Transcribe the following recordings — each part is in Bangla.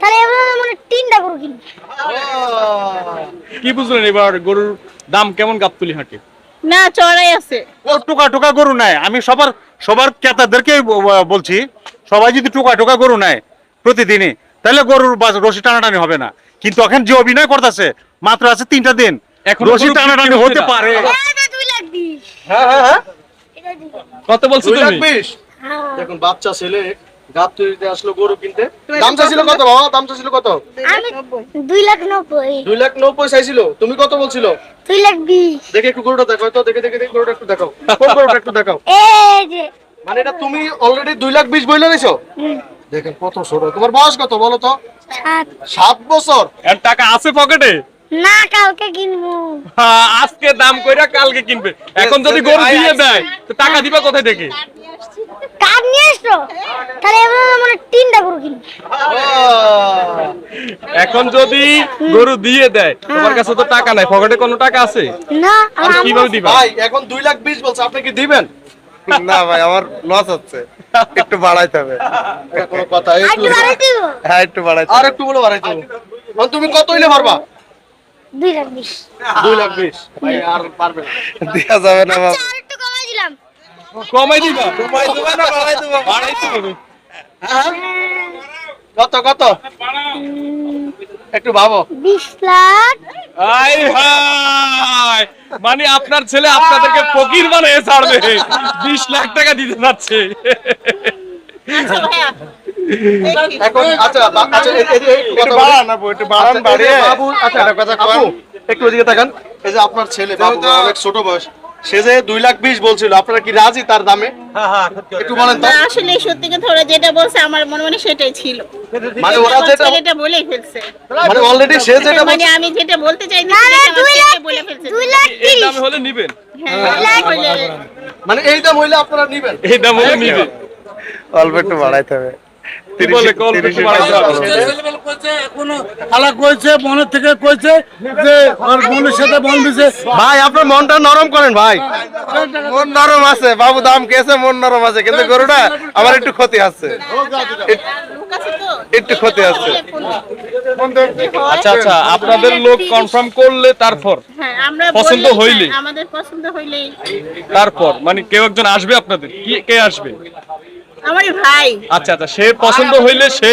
তাহলে এবার মানে তিনটা গরু কিনবো। কি বুঝলেন এবার গরুর দাম কেমন গাবতলি হাটে? না চড়াই আছে। ও টোকা টোকা গরু নেয় আমি সবার সবার ক্রেতাদেরকে বলছি সবাই যদি টোকা টোকা গরু নেয় প্রতিদিনই তাহলে গরুর রশি টানাটানি হবে না। কিন্তু এখন যে অভিনয় করতেছে মাত্র আছে তিনটা দিন। এখনও রশি টানাটানি হতে পারে। হ্যাঁ হ্যাঁ হ্যাঁ। কত বলছো তুমি। দেখুন বাচ্চা ছেলে গাপ আসলো গরু কিনতে। দাম চাইছিল কত বাবা? দাম চাইছিল কত? আমি দুই লাখ নব্বই। দুই লাখ নব্বই। চাইছিল। তুমি কত বলছিল? দুই লাখ বিশ। দেখে একটু গরুটা দেখো তো দেখে দেখে দেখে গরুটা একটু দেখাও। কোন গরুটা একটু দেখাও? এই যে। মানে এটা তুমি অলরেডি দুই লাখ বিশ বইলে নিছো দেখেন কত ছোট। তোমার বয়স কত বলো তো? বছর? এর টাকা আছে পকেটে? না কালকে কিনবো। হ্যাঁ, আজকে দাম কইরা কালকে কিনবে। এখন যদি গরু দিয়ে দেয় তো টাকা দিবা কোথায় থেকে? আসতো তাহলে এবার মানে তিনটা গরু কিনবো। এখন যদি গরু দিয়ে দেয় তোমার কাছে তো টাকা নাই পকেটে কোনো টাকা আছে? না কীভাবে দিবা? ভাই এখন দুই লাখ বিশ বলছে আপনি কি দিবেন? না ভাই আমার লস হচ্ছে। একটু বাড়াইতে হবে। কোনো কথা একটু একটু বাড়াই হ্যাঁ একটু বাড়াইতে আর একটু বলে বাড়াইতে হবে। এখন তুমি কত হইলে পারবা? দুই লাখ বিশ। দুই লাখ বিশ। ভাই আর পারবে না দেওয়া যাবে না বাবা আচ্ছা, আর একটু কমাই দিলাম। কমাই দিবা? কমাই দেবে না বাড়াই দেবো। বাড়াইতে হবে কত কত? একটু ভাবো। বিশ লাখ। আই হাই মানে আপনার ছেলে আপনাদেরকে ফকির বানিয়ে ছাড়বে। বিশ লাখ টাকা দিতে যাচ্ছে। আচ্ছা এখন আচ্ছা আচ্ছা একটু কথা বাড়ান আপু একটু বাড়ান এই যে বাড়িয়ে। আচ্ছা কথা আপু, একটু ওদিকে তাকান। এই যে আপনার ছেলে বাবু অনেক ছোট বয়স। সে যে দুই লাখ বিশ বলছিল আপনারা কি রাজি তার দামে? একটু বলেন তো। আসলে সত্যি কথা ওরা যেটা বলছে আমার মনে মনে সেটাই ছিল। মানে ওরা যেটা বলেই ফেলছে। মানে অলরেডি সে যেটা মানে আমি যেটা বলতে চাই না না দুই লাখ বলে ফেলছে। দুই লাখ এই দামে হলে নিবেন। হ্যাঁ মানে এই দাম হইলে আপনারা নিবেন। এই দাম হলে নিবে অল্প একটু বাড়াইতে হবে। মনের থেকে কইছে যে বোনের সাথে বল দিছে। ভাই আপনার মনটা নরম করেন ভাই। মন নরম আছে বাবু দাম কেছে মন নরম আছে কিন্তু গরুটা আমার একটু ক্ষতি আছে। একটু ক্ষতি আছে। আচ্ছা আচ্ছা আপনাদের লোক কনফার্ম করলে তারপর? হ্যাঁ পছন্দ। হয়, আমাদের পছন্দ হইলেই। তারপর মানে কেউ একজন আসবে আপনাদের? কে আসবে? আমার ভাই। আচ্ছা আচ্ছা সে পছন্দ হইলে সে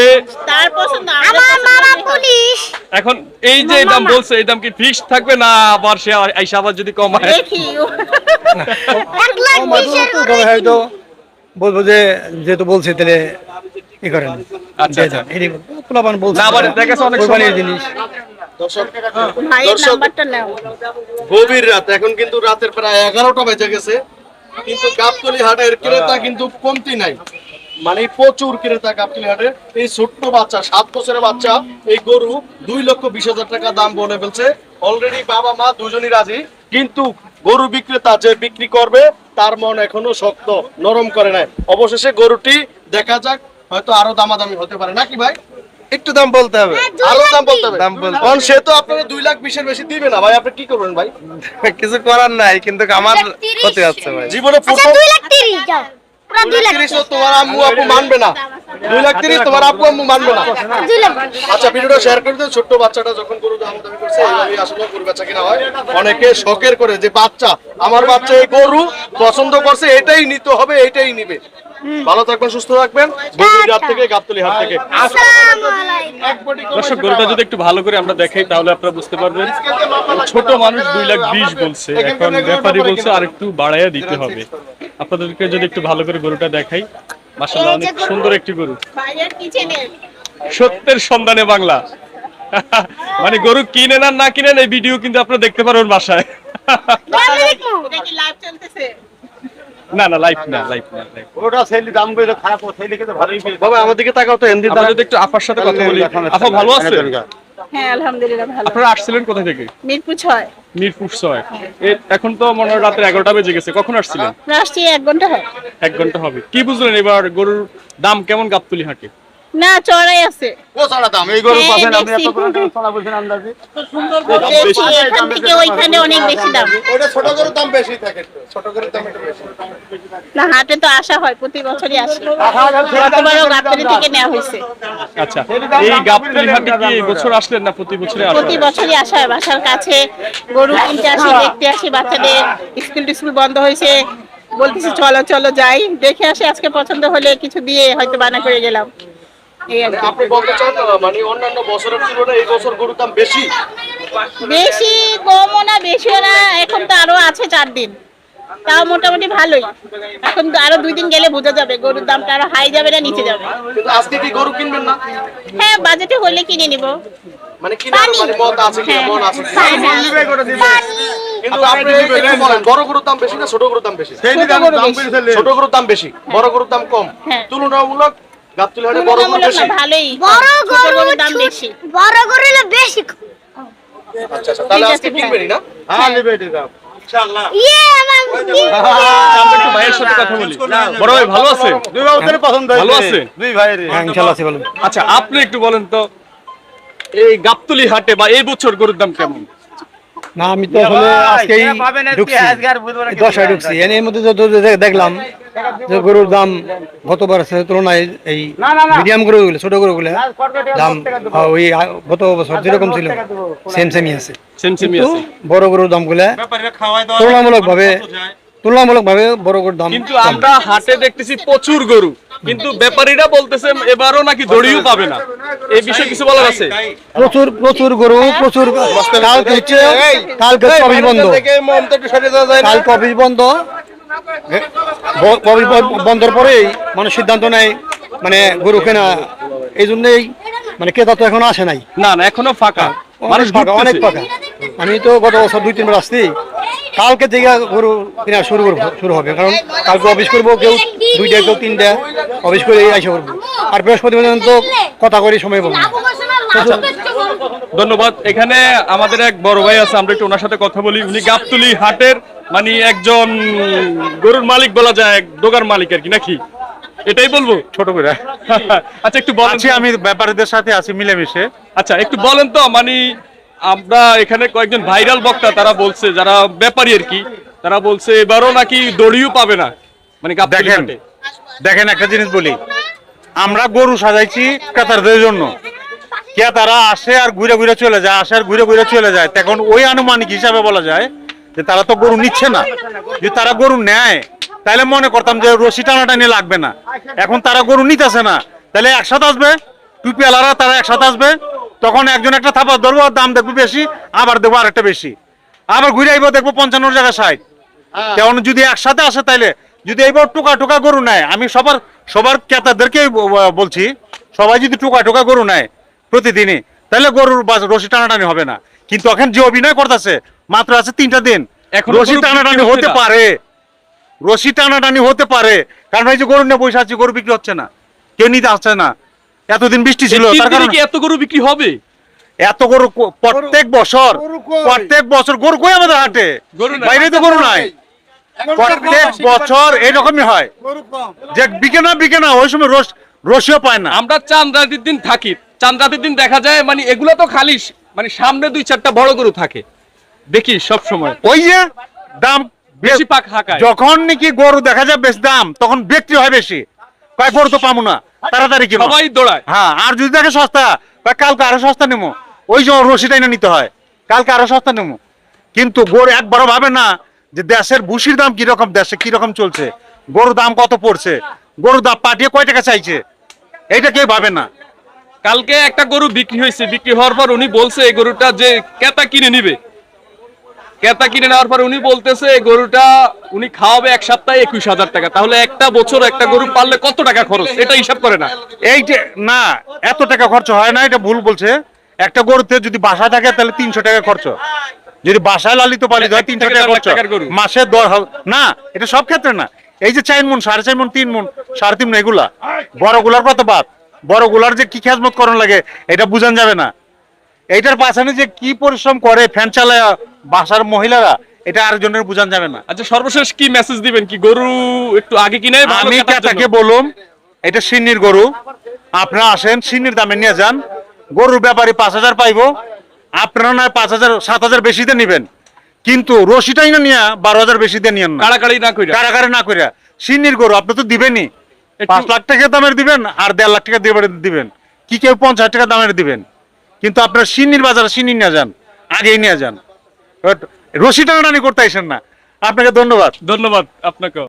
তার পছন্দ আমার মামা পুলিশ। এখন এই যে দাম বলছে এই দাম কি ফিক্স থাকবে না আবার সে আইসা আবার যদি কমায়? দেখি। এক লাখ হয়তো বলব যে যেহেতু বলছে তাহলে ই করেন। আচ্ছা আচ্ছা পোলাপান বলছে। না আবার দেখা অনেক সময়। জিনিস। গভীর রাত। এখন কিন্তু রাতের প্রায় এগারোটা বেজে গেছে। কিন্তু গাবতলি হাটের ক্রেতা কিন্তু কমতি নাই। মানে প্রচুর ক্রেতা হাটের এই ছোট্ট বাচ্চা সাত বছরের বাচ্চা এই গরু দুই লক্ষ বিশ হাজার টাকা দাম বলে ফেলছে। অলরেডি বাবা মা দুজনই রাজি কিন্তু গরু বিক্রেতা যে বিক্রি করবে তার মন এখনও শক্ত নরম করে নাই অবশেষে গরুটি দেখা যাক হয়তো আরও দামাদামি হতে পারে। নাকি ভাই? একটু দাম বলতে হবে। আরও দাম বলতে হবে। দাম বলতে কারণ সে তো আপনারা দুই লাখ বিশের বেশি দিবে না। ভাই আপনি কি করবেন ভাই? কিছু করার নাই কিন্তু আমার ক্ষতি হচ্ছে ভাই। জীবনে আচ্ছা প্রথম দুই লাখ তিরিশ যাও পুরা দুই লাখ তিরিশ তোমার আম্মু আপু মানবে না। দুই লাখ তিরিশ তোমার আব্বু আম্মু মানবে না। আচ্ছা ভিডিওটা শেয়ার করে দিন ছোট্ট বাচ্চাটা যখন গরু দামাদামি করছে এইভাবেই আসলে গরু বেচা কিনা হয়। অনেকে শখের করে যে বাচ্চা আমার বাচ্চা এই গরু পছন্দ করছে এটাই নিতে হবে এটাই নিবে। ভালো থাকবেন সুস্থ থাকবেন। গভীর থেকে গাবতলি হাট থেকে। দর্শক গরুটা যদি একটু ভালো করে আমরা দেখাই তাহলে আপনারা বুঝতে পারবেন ছোট মানুষ দুই লাখ বিশ বলছে। এখন ব্যাপারী বলছে আর একটু বাড়াইয়া দিতে হবে। আপনাদেরকে যদি একটু ভালো করে গরুটা দেখাই মাসাল্লাহ অনেক সুন্দর একটি গরু। সত্যের সন্ধানে বাংলা। মানে গরু কিনেন আর না কিনেন এই ভিডিও কিন্তু আপনারা দেখতে পারবেন বাসায়। না না লাইফ না লাইফ না। ওটা ছেলে দাম খারাপ কিন্তু ভালোই বাবা দিকে তাকাও তো আমরা যদি একটু আপার সাথে কথা বলি। আপা ভালো আছে? হ্যাঁ আলহামদুলিল্লাহ ভালো আপনারা আসছিলেন কোথা থেকে? মিরপুর মিরপুর এখন তো মনে হয় রাতের এগারোটা বেজে গেছে। কখন আসছিলেন? আসছি এক ঘণ্টা হয়। এক ঘণ্টা হবে। কি বুঝলেন এবার গরুর দাম কেমন গাবতলি হাটে? না চড়াই আছে। ও দাম এই গরু হ্যাঁ, আপনি এত করে বলছেন আন্দাজে? বেশি। এখান থেকে ওইখানে অনেক বেশি দাম। ওটা ছোট গরুর দাম বেশি থাকে। ছোট গরুর দাম একটু বেশি। না হাটে তো আসা হয় প্রতি বছরই আসে। গতবারও গাবতলী থেকে নেওয়া হয়েছে। আচ্ছা এই গাবতলি হাটে কি বছর আসলেন না প্রতি বছরে আসেন? প্রতি বছরই আসা হয়। বাসার কাছে গরু কিনতে আসি দেখতে আসি বাচ্চাদের স্কুল টিস্কুল বন্ধ হয়েছে। বলতেছি চলো চলো যাই। দেখে আসি আজকে পছন্দ হলে কিছু দিয়ে হয়তো বানা করে গেলাম। আপনি বলতে চান মানে অন্যান্য বছরের তুলনায় এই বছর গরুর দাম বেশি? বেশি কমও না বেশিও না এখন তো আরও আছে চার দিন। তাও মোটামুটি ভালোই। এখন আরও দুই দিন গেলে বোঝা যাবে গরুর দামটা আরও হাই যাবে না নিচে যাবে। কিন্তু আজকে কি গরু কিনবেন না? হ্যাঁ বাজেটে হলে কিনে নিব। মানে কিনার মানে মত আছে কি মন আছে কি? হ্যাঁ। কিন্তু আপনি একটু বলেন বড় গরুর দাম বেশি না ছোট গরুর দাম বেশি? ছোট গরু বেশি। ছোট গরুর দাম বেশি বড় গরুর দাম কম। হ্যাঁ। তুলনামূলক বড় গরু বেশি? ভালোই। বড় গরু দাম বেশি। বড় গরু হলে বেশি আচ্ছা আচ্ছা তাহলে আজকে কিনবেনই না? হ্যাঁ। নিবে এটা দাম ইয়ে আমার আমরা একটু ভাইয়ের সাথে কথা বলি। বড় ভাই ভালো আছেন দুই বাবুদের পছন্দ হয়েছে ভালো আছে? দুই ভাইয়ের হ্যাঁ ইনশাল্লাহ আছে বলুন। আচ্ছা আপনি একটু বলেন তো এই গাবতলি হাটে বা এই বছর গরুর দাম কেমন? না আমি তো আসলে আজকেই ঢুকছি। দশটায় ঢুকছি। এর এর মধ্যে দেখলাম যে গরুর দাম গতবার তুলনায় এই মিডিয়াম গরুগুলো ছোট গরুগুলো দাম ওই গত বছর যেরকম ছিল সেম সেমই আছে। বড় গরুর দামগুলো ব্যাপারীরা খাওয়ায় তুলনামূলক ভাবে তুলনামূলক ভাবে বড় গরুর দাম কিন্তু আমরা হাটে দেখতেছি প্রচুর গরু। কিন্তু ব্যাপারীরা বলতেছে এবারও নাকি দড়িও পাবে না। এই বিষয়ে কিছু বলার আছে? প্রচুর প্রচুর গরু প্রচুর কালকে হচ্ছে কালকে অফিস বন্ধ। কালকে অফিস বন্ধ। বন্ধের পরেই মানুষ সিদ্ধান্ত নেয় মানে গরু কেনা। এই জন্যই মানে ক্রেতা তো এখন আসে নাই। না না এখনও ফাঁকা। অনেক মানুষ ফাঁকা অনেক ফাঁকা। আমি তো গত বছর দুই তিনবার আসছি। কালকে থেকে গরু কেনা শুরু করব শুরু হবে। কারণ কালকে অফিস করব কেউ দুইটা কেউ তিনটা অফিস করে আইসা করব। আর বৃহস্পতিবার তো কথা করে সময় বলব ধন্যবাদ। এখানে আমাদের এক বড় ভাই আছে আমরা একটু ওনার সাথে কথা বলি। উনি গাবতলি হাটের মানে একজন গরুর মালিক বলা যায় এক দোকান মালিক আর কি নাকি? এটাই বলব। ছোট করে। আচ্ছা একটু বলেন। আছি আমি ব্যাপারীদের সাথে আছি মিলেমিশে। আচ্ছা একটু বলেন তো মানে আমরা এখানে কয়েকজন ভাইরাল বক্তা তারা বলছে যারা ব্যাপারী আর কি তারা বলছে এবারও নাকি দড়িও পাবে না মানে দেখেন দেখেন একটা জিনিস বলি। আমরা গরু সাজাইছি ক্রেতাদের জন্য। কে তারা আসে আর ঘুরে ঘুরে চলে যায় আসে আর ঘুরে ঘুরে চলে যায়। তখন ওই আনুমানিক হিসাবে বলা যায় যে তারা তো গরু নিচ্ছে না। যদি তারা গরু নেয় তাহলে মনে করতাম যে রশি টানা টানাটানি লাগবে না। এখন তারা গরু নিতেছে না। তাহলে একসাথে আসবে টুপি আলারা তারা একসাথে আসবে তখন একজন একটা থাপা ধরবো দাম দেখব বেশি আবার দেখব আরেকটা বেশি। আবার ঘুরে আইবো দেখব পঞ্চান্ন জায়গায় ষাট। কেমন যদি একসাথে আসে তাইলে যদি এইবার টোকা টোকা গরু নেয় আমি সবার সবার ক্রেতাদেরকে বলছি সবাই যদি টোকা টোকা গরু নেয় প্রতিদিনই। তাহলে গরুর রশি টানাটানি হবে না। কিন্তু এখন যে অভিনয় করতেছে মাত্র আছে তিনটা দিন। এখনও রশি টানাটানি হতে পারে। রশি টানাটানি হতে পারে। কারণ এই যে গরু নিয়ে বসে আছি গরু বিক্রি হচ্ছে না। কেউ নিতে আসছে না। এতদিন বৃষ্টি ছিল তার কারণে কি এত গরু বিক্রি হবে? এত গরু প্রত্যেক বছর প্রত্যেক বছর গরু কই আমাদের হাটে? বাইরে তো গরু নাই। প্রত্যেক বছর এরকমই হয়। যে বিকে না বিকে না ওই সময় রস রসিও পায় না। আমরা চাঁদ রাতের দিন থাকি। চাঁদ রাতের দিন দেখা যায় মানে এগুলো তো খালি মানে সামনে দুই চারটা বড় গরু থাকে। দেখি সব সময়। ওই যে দাম বেশি পাক হাঁকায়। যখন নাকি গরু দেখা যায় বেশ দাম তখন বিক্রি হয় বেশি। কয় গরু তো পাবো না। তাড়াতাড়ি কিনো। সবাই দৌড়ায়। হ্যাঁ আর যদি দেখে সস্তা কয় কালকে আরও সস্তা নেব ওই যে রশিটাই না নিতে হয়। কালকে আরও সস্তা নেব কিন্তু গরু একবারও ভাবে না যে দেশের ভুসির দাম কীরকম দেশে কীরকম চলছে। গরুর দাম কত পড়ছে। গরুর দাম পাঠিয়ে কয় টাকা চাইছে? এইটা কেউ ভাবে না। কালকে একটা গরু বিক্রি হয়েছে বিক্রি হওয়ার পর উনি বলছে এই গরুটা যে ক্রেতা কিনে নিবে। ক্রেতা কিনে নেওয়ার পর উনি বলতেছে এই গরুটা উনি খাওয়াবে এক সপ্তাহে একুশ হাজার টাকা। তাহলে একটা বছর একটা গরু পাললে কত টাকা খরচ? এটা হিসাব করে না। এই যে না এত টাকা খরচ হয় না এটা ভুল বলছে। একটা গরুতে যদি বাসা থাকে তাহলে তিনশো টাকা খরচ। যদি বাসায় লালিত পালিত হয় তিনশো টাকা খরচ। গরু। মাসে দর হাল- না এটা সব ক্ষেত্রে না। এই যে চার মন সাড়ে চার মন তিন মন সাড়ে তিন মন এগুলা। বড়গুলার কত বাদ বড়গুলার যে কি খেজমত করণ লাগে এটা বুঝান যাবে না। এইটার পাশানে যে কি পরিশ্রম করে ফ্যান চালায় বাসার মহিলারা এটা আরেকজনের বুঝান যাবে না। আচ্ছা সর্বশেষ কি মেসেজ দিবেন কি? গরু একটু আগে কিনে আমি তাকে বলুম এটা সিন্নির গরু। আপনারা আসেন সিন্নির দামে নিয়ে যান। গরুর ব্যাপারে পাঁচ হাজার পাইবো। আপনারা নয় পাঁচ হাজার সাত হাজার বেশি দিয়ে নিবেন। কিন্তু রশিটাই না নিয়ে বারো হাজার বেশি দিয়ে নিয়েন না। কাড়াকাড়ি না কইরা? কারাকারি না করিয়া সিন্নির গরু আপনি তো দিবেনই। পাঁচ লাখ টাকা দামের দিবেন আর দেড় লাখ টাকা দিয়ে দিবেন। কি কেউ পঞ্চাশ টাকা দামের দিবেন। কিন্তু আপনার সিন্নির বাজারে সিন্নি নিয়ে যান আগেই নিয়ে যান। রশি টানাটানি করতে আসেন না। আপনাকে ধন্যবাদ। ধন্যবাদ আপনাকে